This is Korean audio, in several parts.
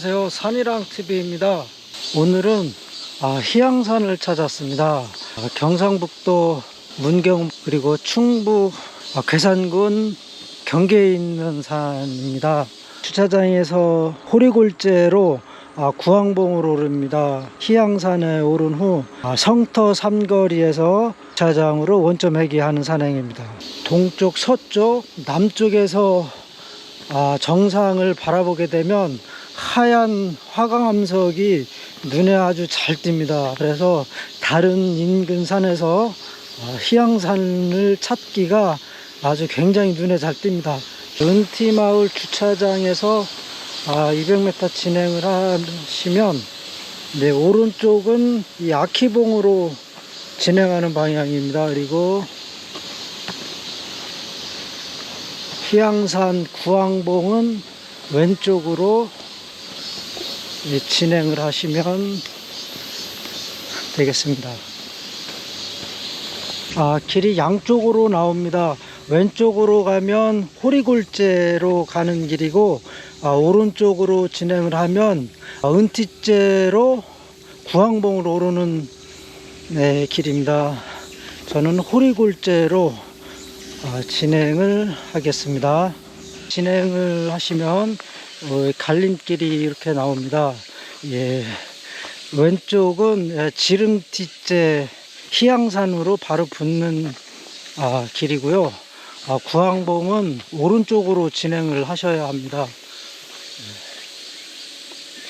안녕하세요. 산이랑 TV입니다. 오늘은 아, 희양산을 찾았습니다. 아, 경상북도 문경 그리고 충북 아, 괴산군 경계에 있는 산입니다. 주차장에서 호리골제로 아, 구항봉으로 오릅니다. 희양산에 오른 후 아, 성터 삼거리에서 주차장으로 원점 회귀하는 산행입니다. 동쪽, 서쪽, 남쪽에서 아, 정상을 바라보게 되면 하얀 화강암석이 눈에 아주 잘 띕니다. 그래서 다른 인근 산에서 아, 희양산을 찾기가 아주 굉장히 눈에 잘 띕니다. 은티마을 주차장에서 아, 200m 진행을 하시면 네, 오른쪽은 이 아키봉으로 진행하는 방향입니다. 그리고 희양산 구항봉은 왼쪽으로 이 진행을 하시면 되겠습니다. 아, 길이 양쪽으로 나옵니다. 왼쪽으로 가면 호리골제로 가는 길이고, 아, 오른쪽으로 진행을 하면 아, 은티제로 구항봉으로 오르는 네, 길입니다. 저는 호리골제로 아, 진행을 하겠습니다. 진행을 하시면 어, 갈림길이 이렇게 나옵니다. 예, 왼쪽은 예, 지름티제 희양산으로 바로 붙는 아, 길이고요. 아, 구항봉은 오른쪽으로 진행을 하셔야 합니다. 예,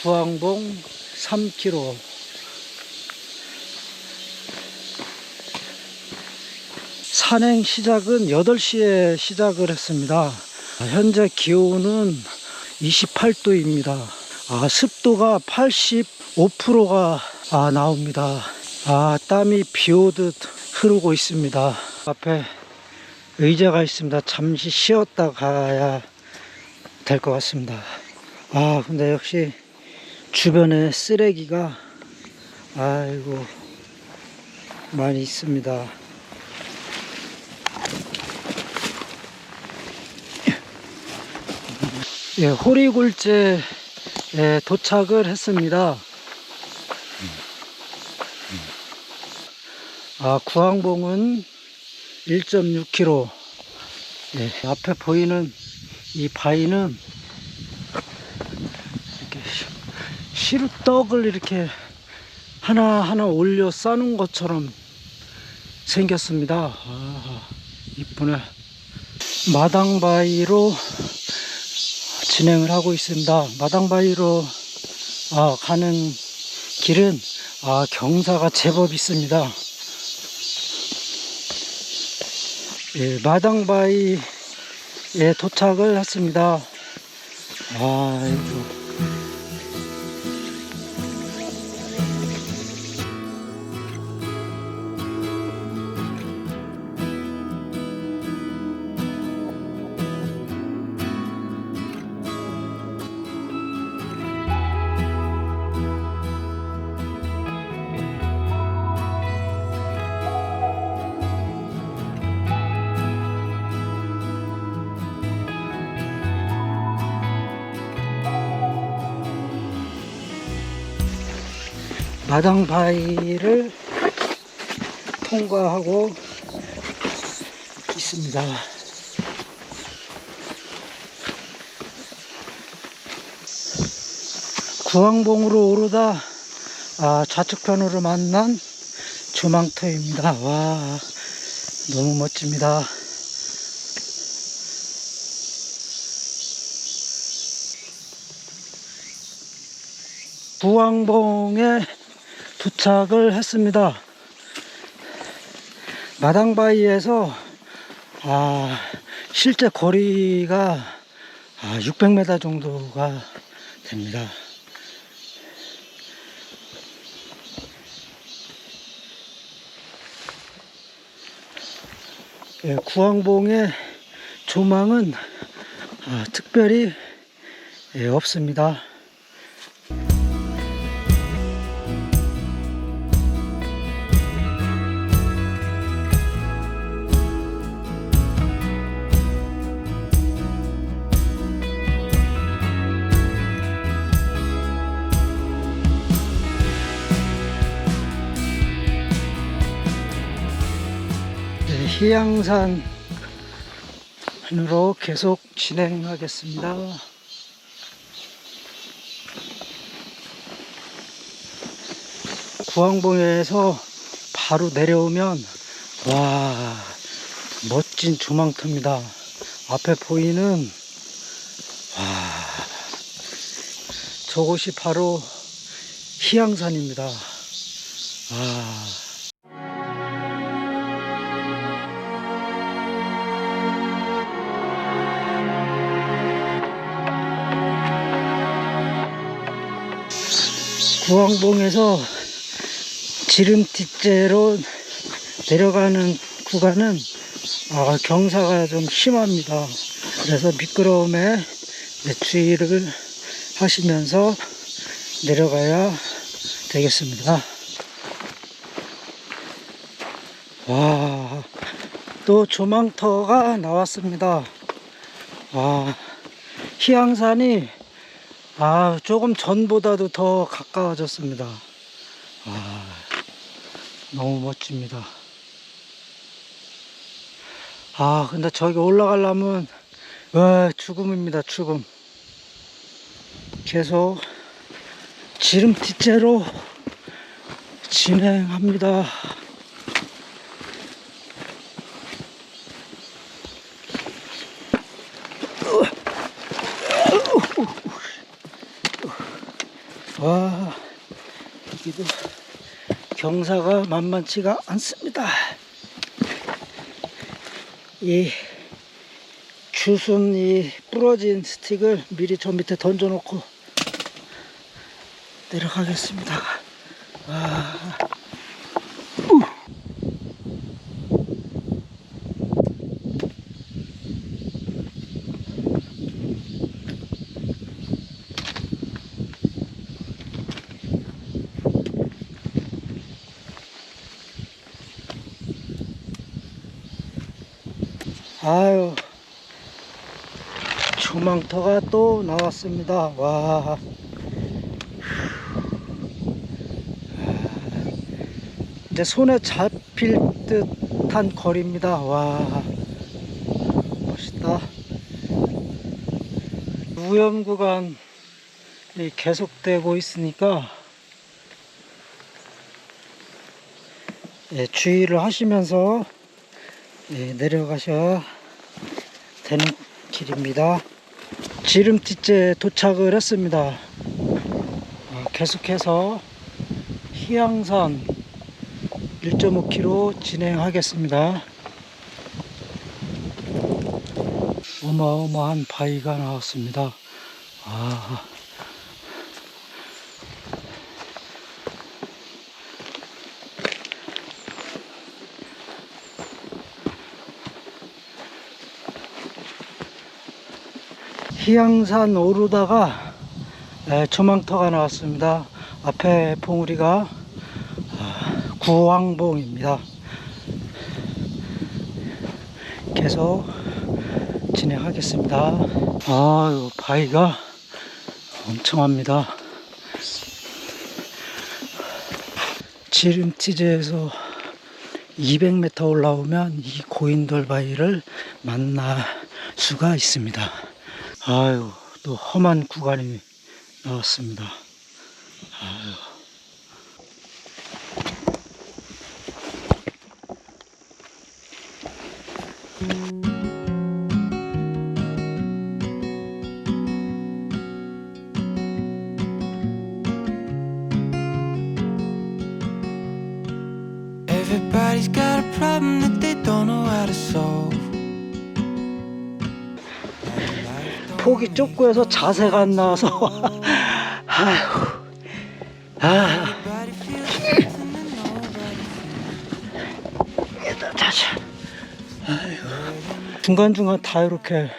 구항봉 3km. 산행 시작은 8시에 시작을 했습니다. 아, 현재 기온은 28도입니다. 아, 습도가 85%가 아, 나옵니다. 아, 땀이 비 오듯 흐르고 있습니다. 앞에 의자가 있습니다. 잠시 쉬었다 가야 될 것 같습니다. 아, 근데 역시 주변에 쓰레기가 아이고 많이 있습니다. 예, 호리굴제에 도착을 했습니다. 아, 구항봉은 1.6km. 예, 앞에 보이는 이 바위는 이렇게 시루떡을 이렇게 하나하나 올려 싸는 것처럼 생겼습니다. 아, 이쁘네. 마당바위로 진행을 하고 있습니다. 마당바위로 아, 가는 길은 아, 경사가 제법 있습니다. 예, 마당바위에 도착을 했습니다. 아이고. 마당 바위를 통과하고 있습니다. 구항봉으로 오르다 아, 좌측편으로 만난 주망터입니다. 와, 너무 멋집니다. 구항봉에 도착을 했습니다. 마당바위에서 아, 실제 거리가 아, 600m 정도가 됩니다. 예, 구항봉의 조망은 아, 특별히 예, 없습니다. 희양산으로 계속 진행하겠습니다. 구항봉에서 바로 내려오면 와 멋진 조망터입니다. 앞에 보이는 와 저곳이 바로 희양산입니다. 와. 구항봉에서 지름뒷째로 내려가는 구간은 아, 경사가 좀 심합니다. 그래서 미끄러움에 네, 주의를 하시면서 내려가야 되겠습니다. 와, 또 조망터가 나왔습니다. 와, 희양산이 아, 조금 전보다도 더 가까워졌습니다. 아, 너무 멋집니다. 아, 근데 저기 올라가려면, 와, 죽음입니다, 죽음. 계속 지름뒷째로 진행합니다. 와, 여기도 경사가 만만치가 않습니다. 이 주순 이 부러진 스틱을 미리 저 밑에 던져놓고 내려가겠습니다. 아유. 조망터가 또 나왔습니다. 와. 이제 손에 잡힐 듯한 거리입니다. 와. 멋있다. 우연 구간이 계속되고 있으니까 예, 주의를 하시면서 예, 내려가셔야 되는 길입니다. 지름뒷째 도착을 했습니다. 어, 계속해서 희양산 1.5km 진행하겠습니다. 어마어마한 바위가 나왔습니다. 아, 희양산 오르다가 에, 조망터가 나왔습니다. 앞에 봉우리가 아, 구왕봉입니다. 계속 진행하겠습니다. 아유 바위가 엄청합니다. 지름티즈에서 200m 올라오면 이 고인돌 바위를 만날 수가 있습니다. 아유, 또 험한 구간이 나왔습니다. 아유. Everybody's got a problem that they don't know how to solve. 폭이 좁고 해서 자세가 안 나와서. 아휴. 아. 중간중간 다 이렇게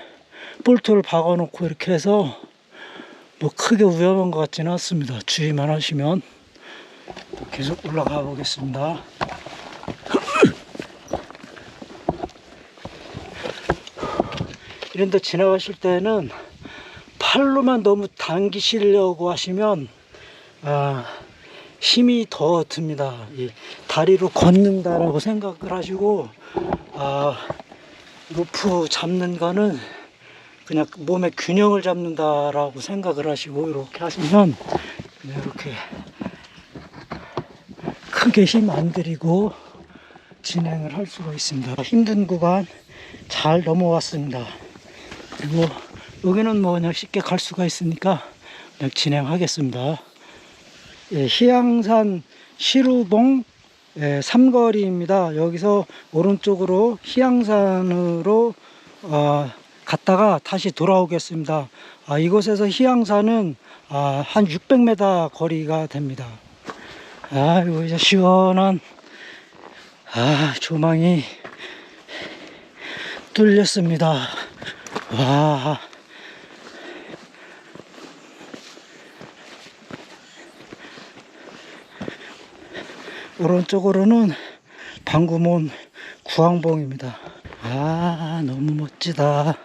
볼트를 박아놓고 이렇게 해서 뭐 크게 위험한 것 같지는 않습니다. 주의만 하시면. 계속 올라가 보겠습니다 이런 데 지나가실 때는 팔로만 너무 당기시려고 하시면 아, 힘이 더 듭니다. 이 다리로 걷는다라고 생각을 하시고 아, 루프 잡는 거는 그냥 몸의 균형을 잡는다라고 생각을 하시고 이렇게 하시면 이렇게 크게 힘 안 들이고 진행을 할 수가 있습니다. 힘든 구간 잘 넘어왔습니다. 그리고 여기는 뭐 그냥 쉽게 갈 수가 있으니까 그냥 진행하겠습니다. 예, 희양산 시루봉 예, 삼거리입니다. 여기서 오른쪽으로 희양산으로 어, 갔다가 다시 돌아오겠습니다. 아, 이곳에서 희양산은 아, 한 600m 거리가 됩니다. 아이고 이제 시원한 아 조망이 뚫렸습니다. 와. 오른쪽으로는 방구몬 구항봉입니다. 아, 너무 멋지다.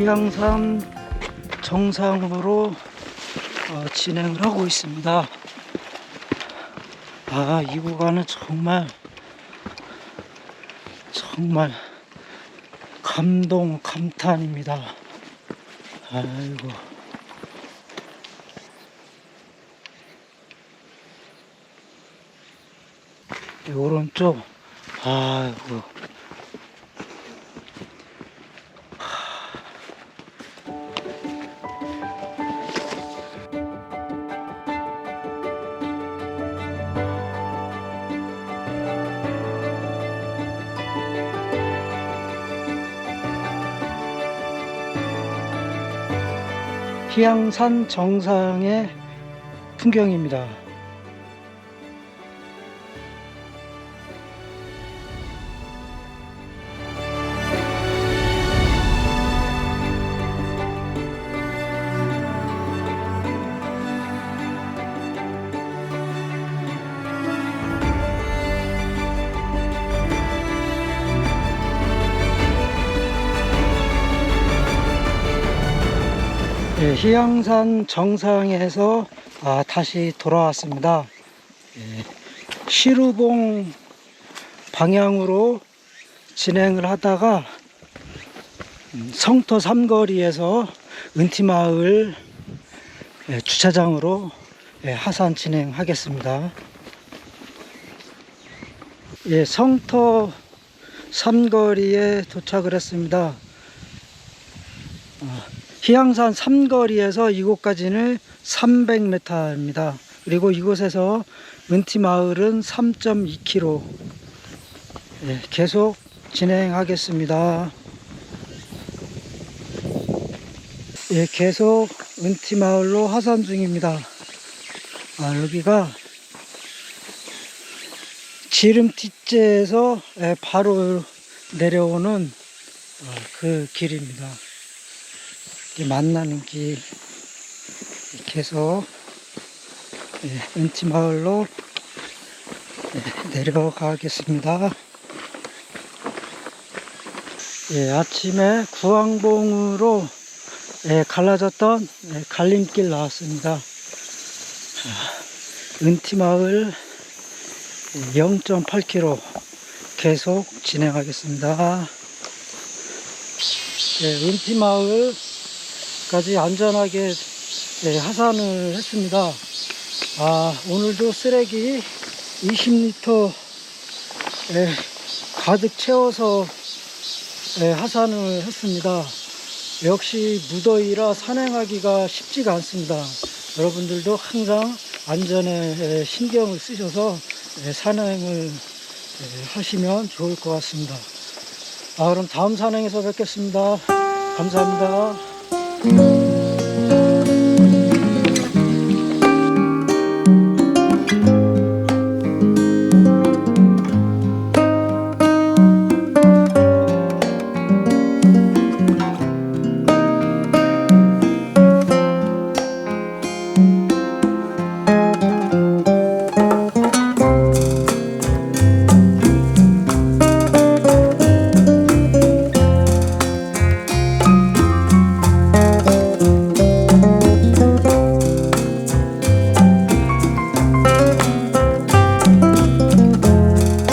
희양산 정상으로 어, 진행을 하고 있습니다. 아, 이 구간은 정말 정말 감동 감탄입니다. 아이고. 이 오른쪽 아이고 희양산 정상의 풍경입니다. 예, 희양산 정상에서 아, 다시 돌아왔습니다. 예, 시루봉 방향으로 진행을 하다가 음, 성터 삼거리에서 은티마을 예, 주차장으로 예, 하산 진행하겠습니다. 예, 성터 삼거리에 도착을 했습니다. 희양산 삼거리에서 이곳까지는 300m입니다. 그리고 이곳에서 은티마을은 3.2km. 예, 계속 진행하겠습니다. 예, 계속 은티마을로 하산 중입니다. 아, 여기가 지름티째에서 예, 바로 내려오는 어, 그 길입니다. 이 만나는 길 계속 예, 은치 마을로 예, 내려가겠습니다. 예, 아침에 구항봉으로 예, 갈라졌던 예, 갈림길 나왔습니다. 아, 은티 마을 0.8km 계속 진행하겠습니다. 예, 은티 마을 까지 안전하게 예, 하산을 했습니다. 아, 오늘도 쓰레기 20리터 예, 가득 채워서 예, 하산을 했습니다. 역시 무더위라 산행하기가 쉽지가 않습니다. 여러분들도 항상 안전에 예, 신경을 쓰셔서 예, 산행을 예, 하시면 좋을 것 같습니다. 아, 그럼 다음 산행에서 뵙겠습니다. 감사합니다. thank you